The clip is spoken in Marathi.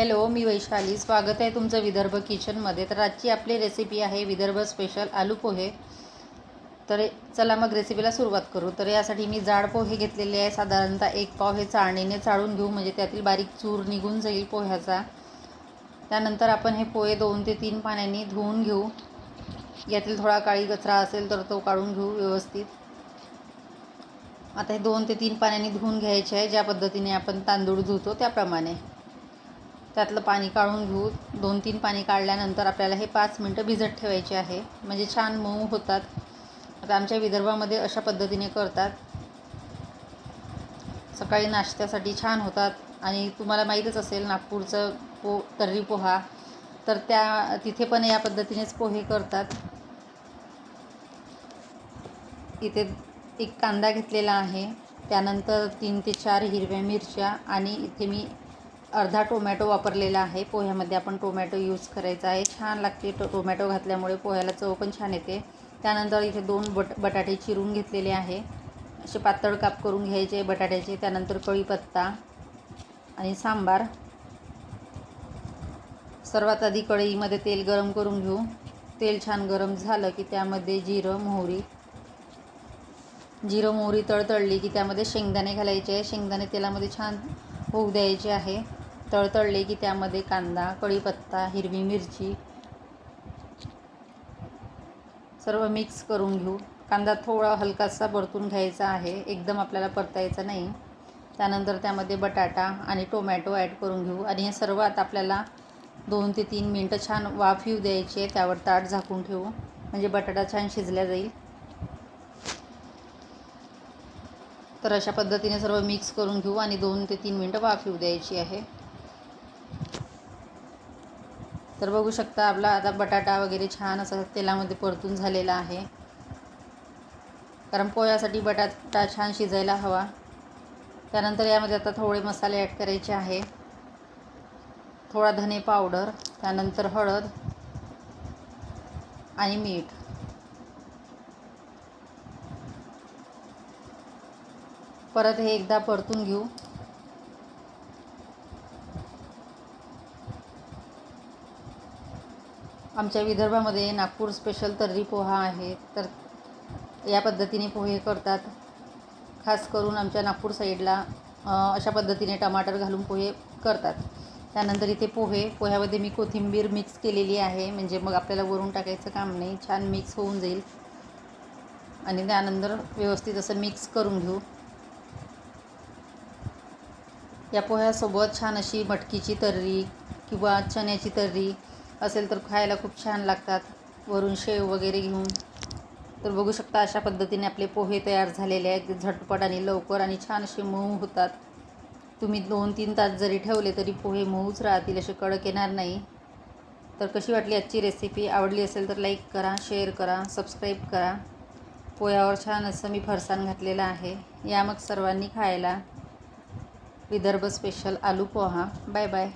हॅलो मी वैशाली. स्वागत आहे तुमचं विदर्भ किचनमध्ये. तर आजची आपली रेसिपी आहे विदर्भ स्पेशल आलू पोहे. तर चला मग रेसिपीला सुरुवात करू. तर यासाठी मी जाड पोहे घेतलेले आहे साधारणतः एक पाव हे चाळणीने चाळून घेऊ. म्हणजे त्यातील बारीक चूर निघून जाईल पोह्याचा. त्यानंतर आपण हे पोहे दोन ते तीन पाण्याने धुवून घेऊ. यातील थोडा काळी कचरा असेल तर तो काढून घेऊ व्यवस्थित. आता हे दोन ते तीन पाण्याने धुवून घ्यायचे आहे. ज्या पद्धतीने आपण तांदूळ धुतो त्याप्रमाणे. त्यातलं पाणी काढून घेऊ. दोन तीन पाणी काढल्यानंतर आपल्याला हे पाच मिनटं भिजत ठेवायचे आहे. म्हणजे छान मऊ होतात. आता आमच्या विदर्भामध्ये अशा पद्धतीने करतात. सकाळी नाश्त्यासाठी छान होतात. आणि तुम्हाला माहीतच असेल नागपूरचं पो तर्री पोहा. तर त्या तिथे पण या पद्धतीनेच पोहे करतात. इथे एक कांदा घेतलेला आहे. त्यानंतर तीन ते चार हिरव्या मिरच्या आणि इथे मी अर्धा टोमॅटो वापरलेला आहे. पोह्यामध्ये आपण टोमॅटो यूज करायचा आहे. छान लागते टो टोमॅटो घातल्यामुळे पोह्याला चव पण छान येते. त्यानंतर इथे दोन बट बटाटे चिरून घेतलेले आहे. असे पातळ काप करून घ्यायचे बटाट्याचे. त्यानंतर कढीपत्ता आणि सांबार. सर्वात आधी कढईमध्ये तेल गरम करून घेऊ. तेल छान गरम झालं की त्यामध्ये जिरं मोहरी. जिरं मोहरी तळतळली की त्यामध्ये शेंगदाणे घालायचे. आहे शेंगदाणे तेलामध्ये छान होऊ द्यायचे आहे. तळतळले की त्यामध्ये कांदा कढीपत्ता हिरवी मिरची सर्व मिक्स करून घेऊ. कांदा थोडा हलकासा परतून घ्यायचा आहे. एकदम आपल्याला परतायचा नाही. त्यानंतर त्यामध्ये बटाटा आणि टोमॅटो ॲड करून घेऊ. आणि हे सर्व आता आपल्याला दोन ते तीन मिनटं छान वाफ येऊ द्यायची आहे. त्यावर ताट झाकून ठेवू. म्हणजे बटाटा छान शिजल्या जाईल. तर अशा पद्धतीने सर्व मिक्स करून घेऊ आणि दोन ते तीन मिनटं वाफ येऊ द्यायची आहे. तर बघू शकता आपला आता बटाटा वगैरे छान असं तेलामध्ये परतून झालेला आहे. कारण पोह्यासाठी बटाटा छान शिजायला हवा. त्यानंतर यामध्ये आता थोडे मसाले ॲड करायचे आहे. थोडा धने पावडर त्यानंतर हळद आणि मीठ. परत हे एकदा परतून घेऊ. आमच्या विदर्भामध्ये नागपूर स्पेशल तर्री पोहा आहे. तर या पद्धतीने पोहे करतात. खास करून आमच्या नागपूर साईडला अशा पद्धतीने टमाटर घालून पोहे करतात. त्यानंतर इथे पोहे पोह्यामध्ये मी कोथिंबीर मिक्स केलेली आहे. म्हणजे मग आपल्याला वरून टाकायचं काम नाही. छान मिक्स होऊन जाईल. आणि त्यानंतर व्यवस्थित असं मिक्स करून घेऊ. या पोह्यासोबत छान अशी मटकीची तर्री किंवा चण्याची तर्री असेल तर खायला खूप छान लागतात. वरून शेव वगैरे घेऊन. तर बघू शकता अशा पद्धतीने आपले पोहे तयार झालेले आहेत. झटपट आणि लवकर आणि छान असे मऊ होतात. तुम्ही दोन तीन तास जरी ठेवले तरी पोहे मऊच राहतील असे कडक येणार नाही. तर कशी वाटली आजची रेसिपी आवडली असेल तर लाईक करा शेअर करा सबस्क्राईब करा. पोह्यावर छान असं मी फरसाण घातलेलं आहे. या मग सर्वांनी खायला. Vidarbha special aloo poha. Bye bye